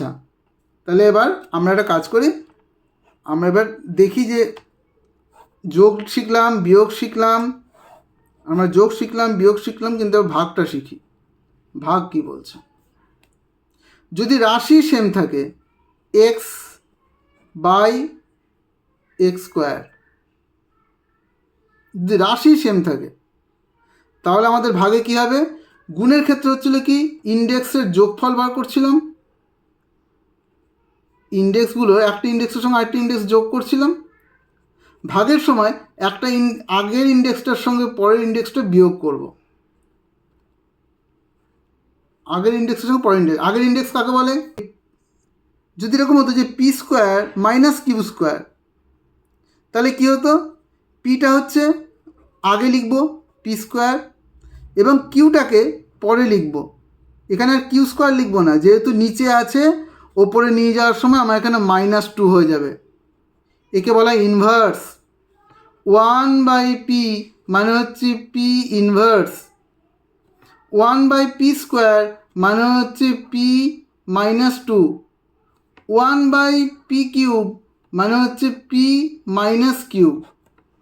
আচ্ছা তাহলে এবার আমরা একটা কাজ করি। আমরা এবার দেখি যে যোগ শিখলাম, বিয়োগ শিখলাম। আমরা যোগ শিখলাম, বিয়োগ শিখলাম, কিন্তু ভাগটা শিখি। ভাগ কি বলছে? যদি রাশি সেম থাকে এক্স বাই এক্স স্কোয়ার যদি রাশি সেম থাকে, তাহলে আমাদের ভাগে কি হবে? গুণের ক্ষেত্রে হচ্ছিল কি? ইন্ডেক্সের যোগফল বার করছিলাম। ইন্ডেক্সগুলো একটা ইন্ডেক্সের সঙ্গে আরেকটা ইন্ডেক্স যোগ করছিলাম। ভাগের সময় একটা ইন আগের ইন্ডেক্সটার সঙ্গে পরের ইন্ডেক্সটা বিয়োগ করব। আগের ইন্ডেক্সের সঙ্গে পরের ইন্ডেক্স আগের ইন্ডেক্স কাকে বলে? যদি এরকম হতো যে P square minus Q square তাহলে কী হতো? পিটা হচ্ছে আগে লিখব পি স্কোয়ার এবং কিউটাকে পরে লিখব। এখানে আর কিউ স্কোয়ার লিখব না, যেহেতু নিচে আছে ওপরে নিয়ে যাওয়ার সময় আমার এখানে মাইনাস টু হয়ে যাবে। একে বলা ইনভার্স ওয়ান বাই পি মানে হচ্ছে P inverse one by P square মানে হচ্ছে P minus two one by P cube মানে হচ্ছে P minus cube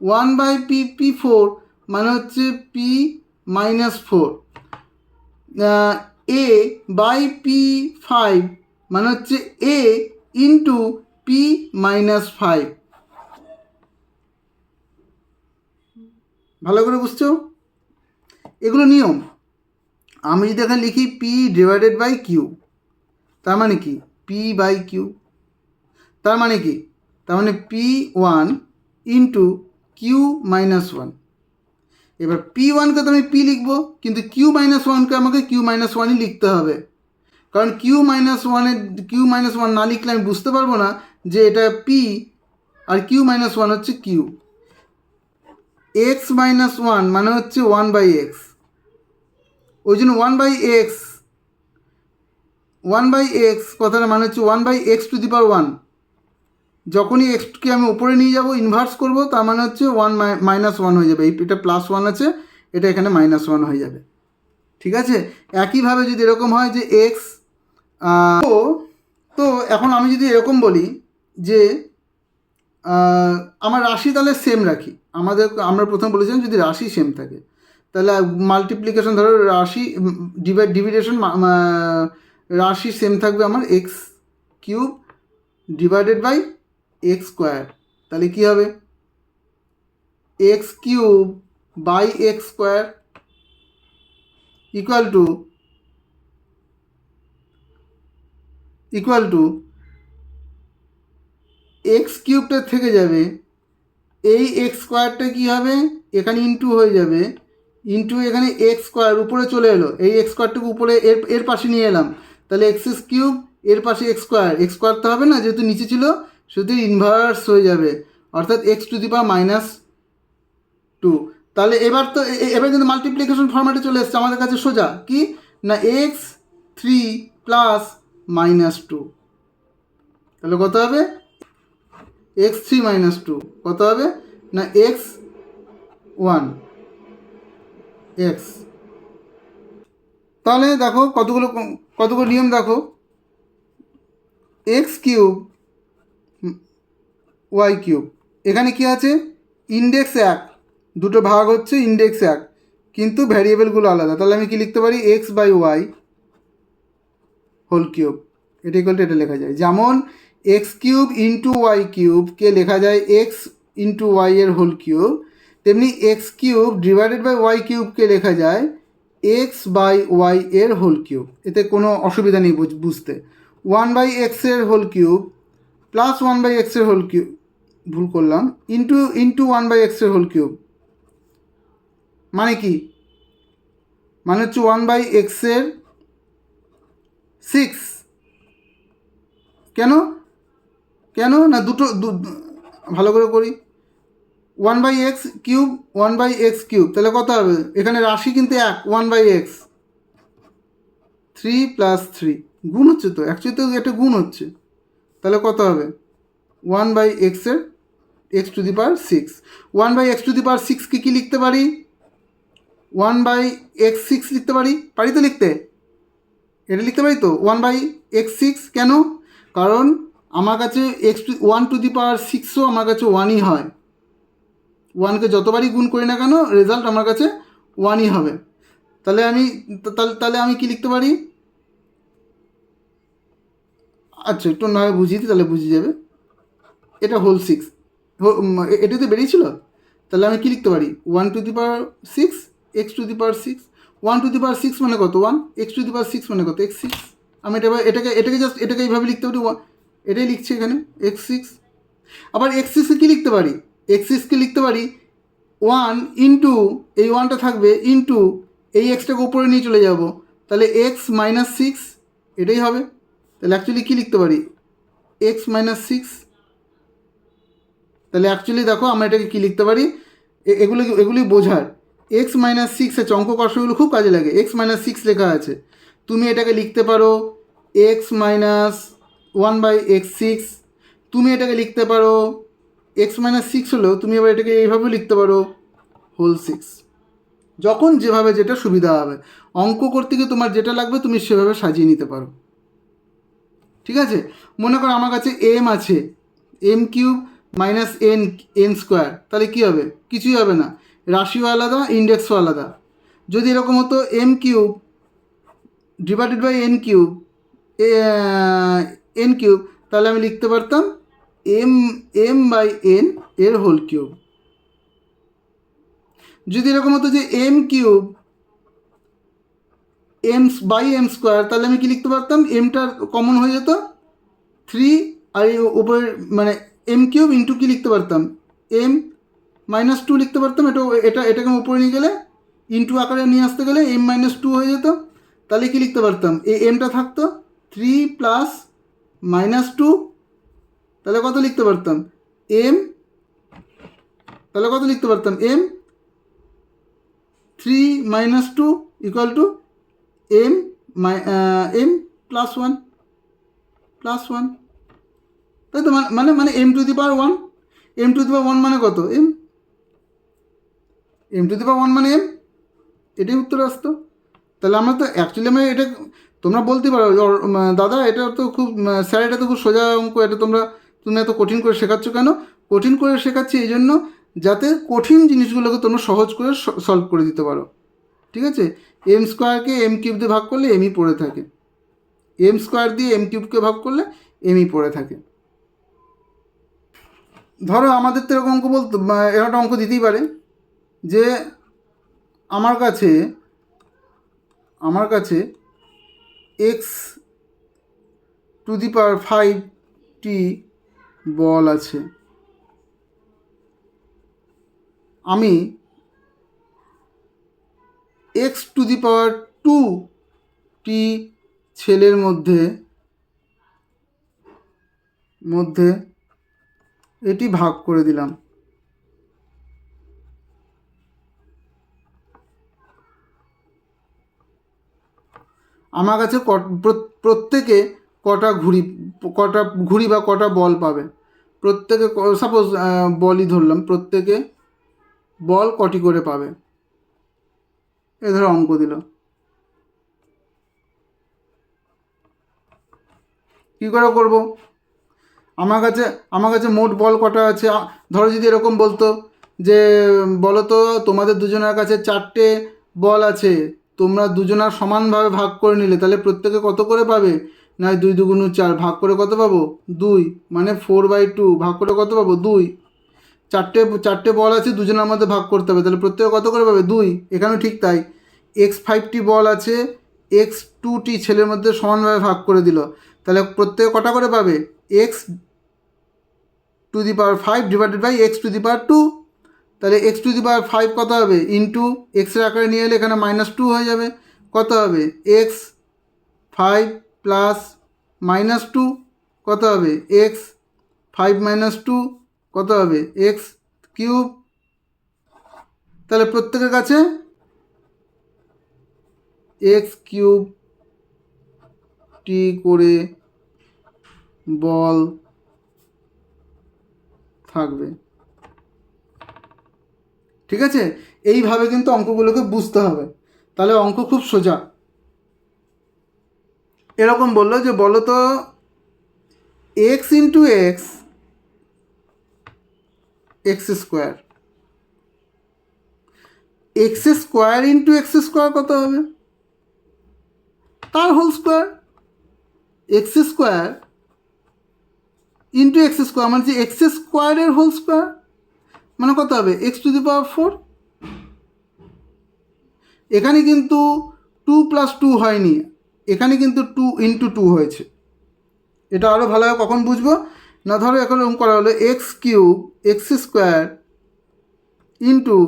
one by P P four মানে হচ্ছে P minus four A by P five মানে হচ্ছে A into P minus five ভালো করে বুঝছ? এগুলো নিয়ম। আমি যদি এখানে লিখি পি ডিভাইডেড বাই কিউ তার মানে কি? পি বাই কিউ তার মানে কি? তার মানে P one into Q minus one এবার পি ওয়ানকে তো আমি পি লিখব, কিন্তু কিউ মাইনাস ওয়ানকে আমাকে কিউ মাইনাস ওয়ানই লিখতে হবে। কারণ কিউ মাইনাস ওয়ানের কিউ মাইনাস ওয়ান না লিখলে আমি বুঝতে পারব না যে এটা পি আর কিউ মাইনাস ওয়ান হচ্ছে কিউ এক্স মাইনাস ওয়ান মানে হচ্ছে ওয়ান বাই এক্স ওই জন্য one by X one by X কথাটা মানে হচ্ছে one by X to the power one যখনই এক্সকে আমি উপরে নিয়ে যাব ইনভার্স করব, তার মানে হচ্ছে ওয়ান মাইনাস ওয়ান হয়ে যাবে। এটা প্লাস ওয়ান আছে, এটা এখানে মাইনাস ওয়ান হয়ে যাবে। ঠিক আছে? একইভাবে যদি এরকম হয় যে এক্স তো তো এখন আমি যদি এরকম বলি যে আমার রাশি তাহলে সেম রাখি। আমাদের, আমরা প্রথম বলেছিলাম যদি রাশি সেম থাকে। তাহলে মাল্টিপ্লিকেশন ধরো রাশি ডিভাইড ডিভিডেশন রাশি সেম থাকবে আমার X cube divided by X square তাহলে কী হবে? X cube by X square equal to equal to X কিউবটা থেকে যাবে, এই এক্স স্কোয়ারটা কী হবে? এখানে ইন্টু হয়ে যাবে ইন্টু এখানে এক্স স্কোয়ার উপরে চলে এলো, এই এক্স স্কোয়ারটুকু উপরে এর এর পাশে নিয়ে এলাম, তাহলে এক্স এস কিউব এর পাশে এক্স স্কোয়ার এক্স স্কোয়ার তো হবে না, যেহেতু নিচে ছিল, শুধু ইনভার্স হয়ে যাবে, অর্থাৎ X to the power minus two তাহলে এবার তো এবার কিন্তু মাল্টিপ্লিকেশন ফর্ম্যাটে চলে এসছে, আমাদের কাছে সোজা, কি? না X three plus minus two তাহলে কত হবে? এক্স থ্রি মাইনাস টু কত হবে? না এক্স ওয়ান এক্স তাহলে দেখো কতগুলো কতগুলো নিয়ম দেখো। এক্স কিউব ওয়াই কিউব এখানে কি আছে? ইন্ডেক্স এক। দুটো ভাগ হচ্ছে ইন্ডেক্স এক। কিন্তু ভ্যারিয়েবলগুলো আলাদা। তাহলে আমি কি লিখতে পারি? X by Y whole cube এটা ইকুয়াল টু এটা লেখা যায়। যেমন এক্স কিউব ইন্টু ওয়াই কিউবকে লেখা যায়? এক্স ইন্টু ওয়াই এর হোল কিউব তেমনি X cube divided by Y কিউবকে লেখা যায়? এক্স বাই ওয়াই এর হোল কিউব এতে কোনো অসুবিধা নেই বুঝ- বুঝতে। ওয়ান বাই এক্সের whole cube plus one by এক্সের হোল কিউব ভুল করলাম। ইন্টু ইন্টু ওয়ান বাই এক্সের হোল কিউব মানে কি? মানে হচ্ছে ওয়ান বাই এক্সের সিক্স। কেন? কেন? না দুটো ভালো করে করি। One by X cube, one by X cube. তাহলে কত হবে? এখানে রাশি কিন্তু এক, one by X. Three plus three. গুণ হচ্ছে তো অ্যাকচুয়ালি তো এটা গুণ হচ্ছে। তাহলে কত হবে? ওয়ান বাই এক্সের X to the power six. One by X to the power সিক্সকে কী লিখতে পারি? ওয়ান বাই এক্স সিক্স লিখতে পারি? পারি তো লিখতে। এটা লিখতে পারি তো? ওয়ান বাই এক্স সিক্স কেন? কারণ আমার কাছে X to one to the power সিক্সও আমার কাছে ওয়ানই হয়। ওয়ানকে যতবারই গুণ করি না কেন রেজাল্ট আমার কাছে ওয়ানই হবে। তাহলে আমি তাহলে আমি কি লিখতে পারি? আচ্ছা একটু না হয় বুঝিয়ে দিই, তাহলে বুঝে যাবে। এটা হোল সিক্স এটা তো বেরিয়েছিল? তাহলে আমি কি লিখতে পারি? One to the power six X to the power six one to the power six মানে কত? One X to the power six মানে কত? এক্স সিক্স আমি এটা এটাকে এটাকে জাস্ট এটাকে এইভাবে লিখতে পারি এটাই লিখছি এখানে এক্স সিক্স আবার এক্স সিক্সকে কী লিখতে পারি? এক্স সিক্সকে লিখতে পারি ওয়ান ইন্টু এই ওয়ানটা থাকবে ইন্টু এই এক্সটাকে উপরে নিয়ে চলে যাব। তাহলে এক্স মাইনাস সিক্স এটাই হবে। তাহলে অ্যাকচুয়ালি কী লিখতে পারি? এক্স মাইনাস সিক্স তাহলে অ্যাকচুয়ালি দেখো, আমরা এটাকে কী লিখতে পারি? এগুলো এগুলি বোঝার। এক্স মাইনাস সিক্স আছে অঙ্ক কষ্টগুলো খুব কাজে লাগে। এক্স মাইনাস সিক্স লেখা আছে। তুমি এটাকে লিখতে পারো X minus one by X six তুমি এটাকে লিখতে পারো এক্স মাইনাস সিক্স হলেও তুমি এবার এটাকে এইভাবেও লিখতে পারো হোল সিক্স যখন যেভাবে যেটা সুবিধা হবে। অঙ্ক করতে গিয়ে তোমার যেটা লাগবে তুমি সেভাবে সাজিয়ে নিতে পারো। ঠিক আছে? মনে করো আমার কাছে এম আছে। M cube minus N N square তাহলে কী হবে? কিছুই হবে না। রাশিও আলাদা ইন্ডেক্সও আলাদা। যদি এরকম হতো M cube divided by N cube N cube তাহলে আমি লিখতে পারতাম এম এম বাই এন এর হোল কিউব যদি এরকম হতো যে M cube M by M square তাহলে আমি কি লিখতে পারতাম? এমটার কমন হয়ে যেত। থ্রি আর এই উপরে মানে এম কিউব ইন্টু কি লিখতে পারতাম? এম মাইনাস টু লিখতে পারতাম, এটা এটা, এটাকে উপরে নিয়ে গেলে ইন্টু আকারে নিয়ে আসতে গেলে এম মাইনাস টু হয়ে যেত। তাহলে কি লিখতে পারতাম? এই এমটা থাকতো থ্রি প্লাস মাইনাস টু তাহলে কত লিখতে পারতাম? এম তাহলে কত লিখতে পারতাম? M three minus two equal to M my M plus one plus one তাই তো? মানে মানে M to the power one M to the power one মানে কত? M M to the power one মানে এম এটাই উত্তর আসতো। তাহলে আমরা তো অ্যাকচুয়ালি আমরা এটা, তোমরা বলতে পারো দাদা, এটা তো খুব স্যার এটা তো খুব সোজা অঙ্ক, এটা তোমরা, তুমি এত কঠিন করে শেখাচ্ছ কেন? কঠিন করে শেখাচ্ছি এই জন্য যাতে কঠিন জিনিসগুলোকে তোমরা সহজ করে সলভ করে দিতে পারো। ঠিক আছে? এম স্কোয়ারকে এম কিউব দিয়ে ভাগ করলে এমই পড়ে থাকে। এম স্কোয়ার দিয়ে এম কিউবকে ভাগ করলে এমই পড়ে থাকে। ধরো আমাদের তো এরকম অঙ্ক বলতে এরকম অঙ্ক দিতেই পারে। যে আমার কাছে আমার কাছে এক্স টু দি পাওয়ার ফাইভটি বল আছে। আমি X to the power two টি ছেলের মধ্যে মধ্যে এটি ভাগ করে দিলাম। আমার কাছে প্রত্যেকে কটা ঘুড়ি কটা ঘুড়ি বা কটা বল পাবে। প্রত্যেকে সাপোজ বলই ধরলাম, প্রত্যেকে বল কটি করে পাবে? এ ধরো অঙ্ক দিল। কী করে করব? আমার কাছে আমার কাছে মোট বল কটা আছে? ধরো যদি এরকম বলতো যে, বলো তো তোমাদের দুজনের কাছে চারটে বল আছে তোমরা দুজনার সমানভাবে ভাগ করে নিলে, তাহলে প্রত্যেকে কত করে পাবে? না দুই দুগুণ চার, ভাগ করে কত পাবো? দুই মানে ফোর বাই টু ভাগ করে কত পাবো? দুই। চারটে চারটে বল আছে, দুজনের মধ্যে ভাগ করতে হবে, তাহলে প্রত্যেকে কত করে পাবে? দুই। এখানেও ঠিক তাই। এক্স ফাইভটি বল আছে এক্স টুটি ছেলের মধ্যে সমানভাবে ভাগ করে দিল। তাহলে প্রত্যেকে কটা করে পাবে? X to the power five divided by X to the power two তাহলে X to the power five কত হবে? ইন্টু এক্সের আকারে নিয়ে এলে এখানে মাইনাস টু হয়ে যাবে। কত হবে? X five plus minus two কত হবে? এক্স ফাইভ মাইনাস টু কত হবে? এক্স কিউব তাহলে প্রত্যেকের কাছে এক্স কিউব টি করে বল থাকবে। ঠিক আছে? এইভাবে কিন্তু অঙ্কগুলোকে বুঝতে হবে। তাহলে অঙ্ক খুব সোজা। এরকম বলল যে বলো তো X into X X square X square into X square কত হবে? তার whole square X square into X square মানে যে এক্স স্কোয়ারের হোল স্কোয়ার মানে কত হবে? X to the power four এখানে কিন্তু টু প্লাস টু হয়নি। এখানে কিন্তু টু ইন্টু টু হয়েছে। এটা আরও ভালোভাবে কখন বুঝব? না, ধরো এখন এরকম করা হলো X cube X square into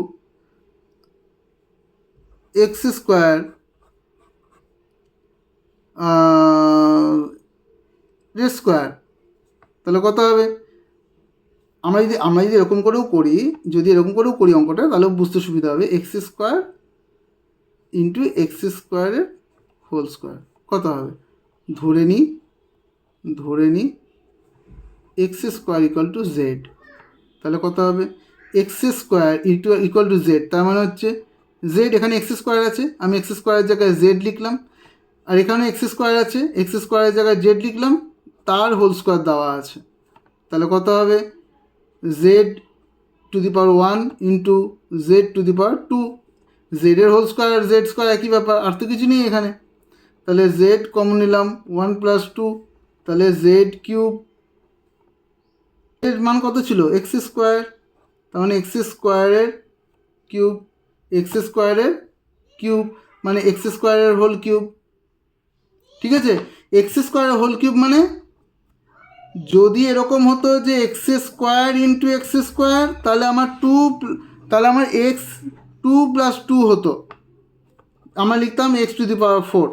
X square square তাহলে কত হবে? আমরা যদি আমরা যদি এরকম করেও করি, যদি এরকম করেও করি অঙ্কটা, তাহলে বুঝতে সুবিধা হবে এক্স স্কোয়ার ইন্টু এক্স স্কোয়ারের হোল স্কোয়ার কত হবে? ধরে নিই ধরে নিই X square equal to Z তাহলে কত হবে? X square equal to Z তার মানে হচ্ছে জেড এখানে এক্স স্কোয়ার আছে, আমি এক্স স্কোয়ারের জায়গায় জেড লিখলাম। আর এখানে এক্স স্কোয়ার আছে এক্স স্কোয়ারের জায়গায় জেড লিখলাম, তার হোল স্কোয়ার দেওয়া আছে। তাহলে কত হবে? Z to the power one into Z to the power two জেডের whole square আর জেড স্কোয়ার একই ব্যাপার, আর তো কিছু নেই এখানে। তাহলে জেড কমন নিলাম ওয়ান প্লাস টু তাহলে জেড কিউব এর মান কত ছিল? এক্স স্কোয়ার মানে এক্স স্কোয়ারের কিউব এক্স স্কোয়ারের কিউব মানে এক্স স্কোয়ারের হোল কিউব ঠিক আছে? এক্স স্কোয়ারের হোল কিউব মানে যদি এরকম হতো যে X square into X square তাহলে আমার টু তাহলে আমার এক্স টু প্লাস টু হতো। আমরা লিখতাম X to the power four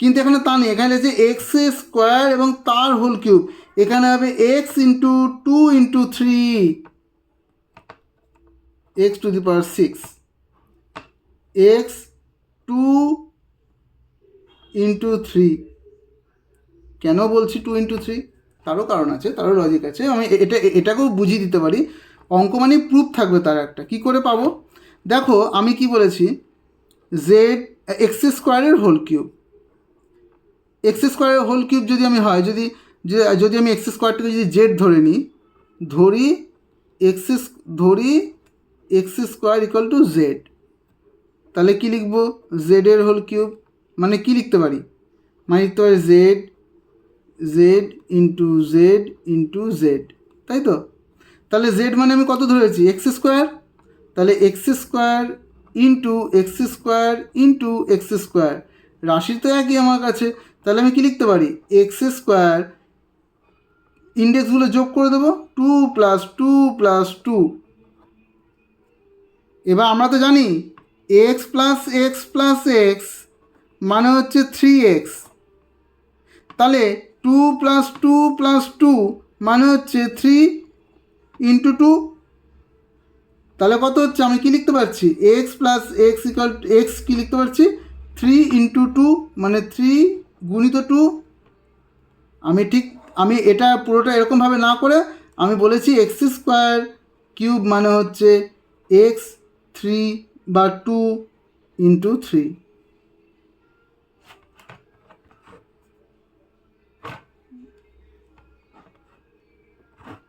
কিন্তু এখানে তা নেই, এখানে যে এক্স স্কোয়ার এবং তার হোল কিউব এখানে হবে X into two into three X to the power six X two into three কেন বলছি টু ইন্টু থ্রি তারও কারণ আছে, তারও লজিক আছে। আমি এটা, এটাকেও বুঝিয়ে দিতে পারি। অঙ্ক মানে প্রুফ থাকবে তার একটা। কি করে পাবো? দেখো, আমি কি বলেছি? জেড এক্স স্কোয়ারের হোল কিউব এক্স স্কোয়ারের হোল কিউব যদি আমি হয়, যদি যদি আমি এক্স স্কোয়ারটাকে যদি জেড ধরে নিই, ধরি এক্স ধরি X square equal to Z তাহলে কী লিখব? জেডের হোল কিউব মানে কি লিখতে পারি? মানে লিখতে পারি Z Z into Z into Z তাই তো? তাহলে জেড মানে আমি কত ধরেছি? এক্স স্কোয়ার তাহলে X square into X square into X square রাশি তো একই আমার কাছে। তাহলে আমি কি লিখতে পারি? এক্স স্কোয়ার ইন্ডেক্সগুলো যোগ করে দেবো two plus two plus two এবার আমরা তো জানি X plus X plus X মানে হচ্ছে থ্রি এক্স তাহলে two plus two plus two মানে হচ্ছে থ্রি ইন্টু টু তাহলে কত হচ্ছে? আমি কি লিখতে পারছি? X plus X equal X কী লিখতে পারছি? থ্রি ইন্টু টু মানে থ্রি গুণিত টু আমি ঠিক, আমি এটা পুরোটা এরকমভাবে না করে আমি বলেছি এক্স স্কোয়ার কিউব মানে হচ্ছে এক্স থ্রি বা টু ইন্টু থ্রি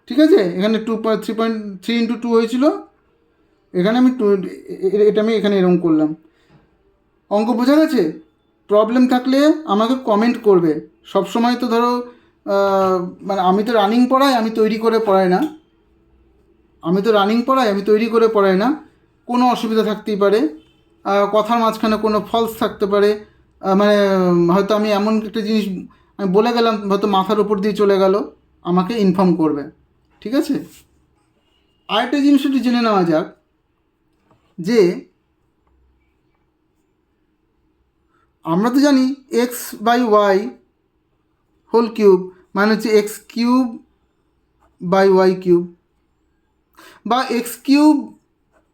ঠিক আছে? এখানে two point three point three into two হয়েছিল। এখানে আমি টু এটা আমি এখানে এরকম করলাম। অঙ্ক বোঝা গেছে? প্রবলেম থাকলে আমাকে কমেন্ট করবে। সব সময় তো ধরো মানে আমি তো রানিং পড়াই, আমি তৈরি করে পড়াই না। আমি তো রানিং পড়াই, আমি তৈরি করে পড়াই না। কোনো অসুবিধা থাকতেই পারে। কথার মাঝখানে কোনো ফলস থাকতে পারে। মানে হয়তো আমি এমন একটা জিনিস, আমি বলে গেলাম, হয়তো মাথার উপর দিয়ে চলে গেল। আমাকে ইনফর্ম করবে। ঠিক আছে? আরেকটা জিনিস একটু জেনে নেওয়া যাক, যে আমরা তো জানি X by Y whole cube মানে হচ্ছে X cube by Y cube বা X cube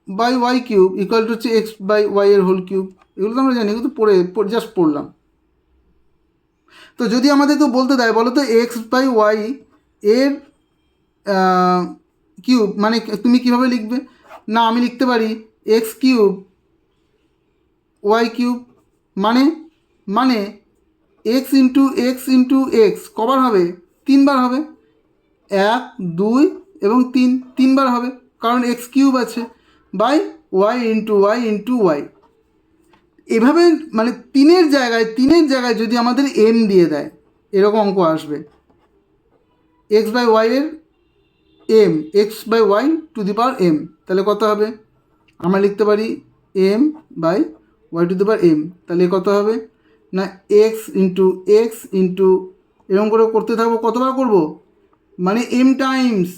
by Y cube equal to হচ্ছে এক্স বাই ওয়াই এর হোল কিউব এগুলো তো আমরা জানি, এগুলো তো পড়ে জাস্ট পড়লাম। তো যদি আমাদের কেউ বলতে দেয়, বলো তো এক্স বাই ওয়াই এর কিউব মানে তুমি কীভাবে লিখবে? না, আমি লিখতে পারি এক্স কিউব ওয়াই কিউব মানে মানে X into X into X কবার হবে? তিনবার হবে। এক, দুই এবং তিন, তিনবার হবে, কারণ এক্স কিউব আছে। By Y into Y into Y এভাবে মানে তিনের জায়গায় তিনের জায়গায় যদি আমাদের এম দিয়ে দেয়, এরকম অঙ্ক আসবে। এক্স বাই ওয়াইয়ের M X by Y to the power M তাহলে কত হবে? আমরা লিখতে পারি M by Y to the power M তাহলে কত হবে? না এক্স ইন্টু এক্স ইন্টু এরকম করে করতে থাকব, কতবার করব? মানে এম টাইমস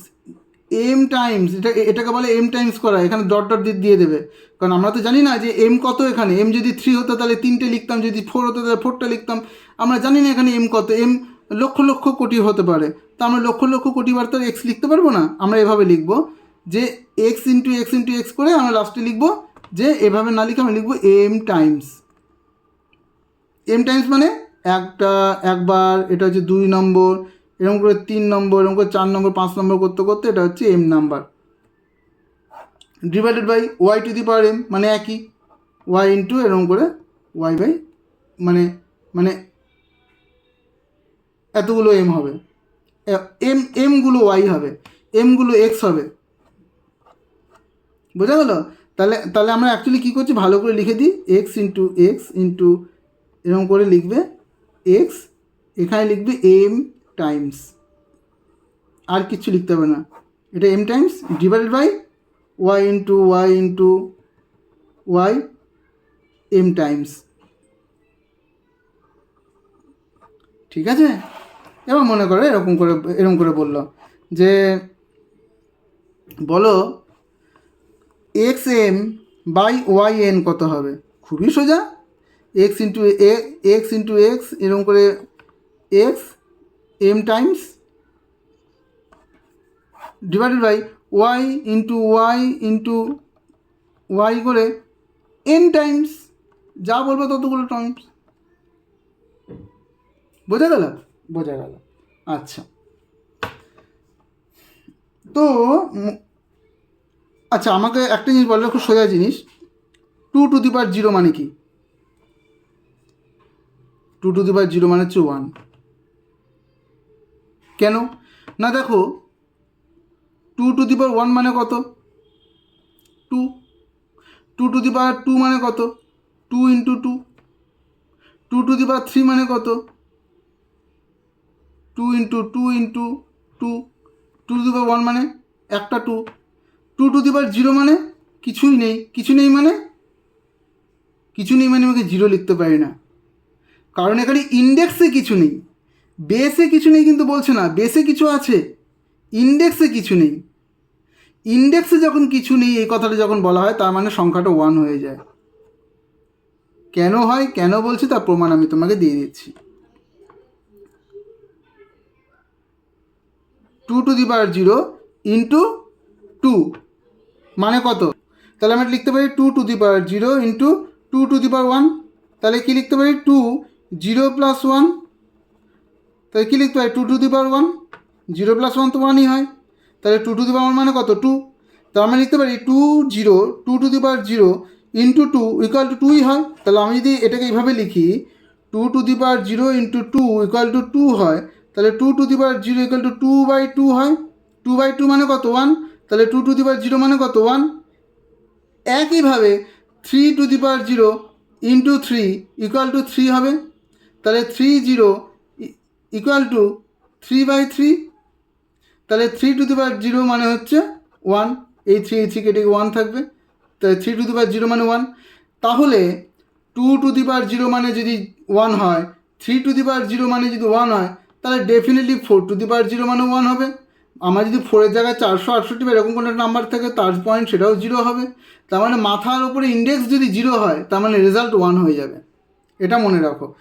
এম টাইমস এটা, এটাকে বলে এম টাইমস করা, এখানে ডট ডট দিয়ে দেবে। কারণ আমরা তো জানি না যে এম কত এখানে এম যদি থ্রি হতো তাহলে তিনটে লিখতাম, যদি ফোর হতো তাহলে ফোরটা লিখতাম। আমরা জানি না এখানে এম কত এম লক্ষ লক্ষ কোটি হতে পারে। তো আমরা লক্ষ লক্ষ কোটি বার তো এক্স লিখতে পারব না। আমরা এভাবে লিখব যে X into X into X করে আমরা লাস্টে লিখব যে এভাবে না লিখে আমরা লিখব এম টাইমস এম টাইমস মানে একটা, একবার, এটা হচ্ছে দুই নম্বর, এরকম করে তিন নম্বর, এরকম করে চার নম্বর, পাঁচ নম্বর করতে করতে এটা হচ্ছে M number divided by Y to the power M মানে একই। ওয়াই ইন্টু এরকম করে ওয়াই বাই মানে মানে এতগুলো এম হবে। এম এমগুলো ওয়াই হবে এমগুলো এক্স হবে। বোঝা গেল? তাহলে তাহলে আমরা অ্যাকচুয়ালি কী করছি? ভালো করে লিখে দিই। এক্স ইন্টু এক্স ইন্টু এরকম করে লিখবে। এক্স এখানে লিখবে এম টাইমস আর কিছু লিখতে হবে না। এটা M times divided by Y into Y into Y M times ঠিক আছে? এবার মনে করো এরকম করে এরকম করে বলল যে, বলো X M by Y N কত হবে? খুবই সোজা। X into X into X এরকম করে X M times divided by Y into Y into Y করে এন টাইমস যা বলব ততগুলো টাইমস বোঝা গেল? বোঝা গেল। আচ্ছা। তো আচ্ছা আমাকে একটা জিনিস বললে খুব সোজা জিনিস। Two to the power zero মানে কি? Two to the power zero মানে হচ্ছে ওয়ান। কেন? না, দেখো, two to the power one মানে কত? Two. Two to the power two মানে কত? Two into two. Two to the power three মানে কত? Two into two into two two to the power one মানে একটা two two to the power zero মানে কিছুই নেই, কিছু নেই মানে কিছু নেই মানে আমাকে জিরো লিখতে পারি না। কারণ এখানে ইন্ডেক্সে কিছু নেই বেসে কিছু নেই কিন্তু বলছে না বেসে কিছু আছে ইন্ডেক্সে কিছু নেই। ইন্ডেক্সে যখন কিছু নেই, এই কথাটা যখন বলা হয়, তার মানে সংখ্যাটা ওয়ান হয়ে যায়। কেন হয়, কেন বলছি তার প্রমাণ আমি তোমাকে দিয়ে দিচ্ছি। Two to the power zero into two মানে কত? তাহলে আমরা লিখতে পারি two to the power zero into two to the power one তাহলে কী লিখতে পারি? টু জিরো প্লাস ওয়ান তাহলে কী লিখতে পারি? Two to the power one zero plus one তো ওয়ানই হয়। তাহলে টু টু দি পাওয়ার মানে কত? টু তার মানে লিখতে পারি two zero two to the power zero into two equal to টুই হয়। তাহলে আমি যদি এটাকে এইভাবে লিখি two to the power zero into two equal to two হয় তাহলে two to the power zero equal to two by two হয়। টু বাই টু মানে কত? ওয়ান তাহলে two to the power zero মানে কত? ওয়ান একইভাবে three to the power zero into three equal to three হবে। তাহলে three zero equal to three by three তাহলে three to the power zero মানে হচ্ছে ওয়ান এই থ্রি এই থ্রি কেটে ওয়ান থাকবে। তাহলে three to the power zero মানে ওয়ান তাহলে two to the power zero মানে যদি ওয়ান হয় three to the power zero মানে যদি ওয়ান হয় তাহলে definitely four to the power zero মানে ওয়ান হবে। আমার যদি ফোরের জায়গায় চারশো আটষট্টি বা এরকম কোনো নাম্বার থাকে, তার পয়েন্ট সেটাও জিরো হবে। তার মানে মাথার ওপরে ইন্ডেক্স যদি জিরো হয়, তার মানে রেজাল্ট ওয়ান হয়ে যাবে। এটা মনে রাখো।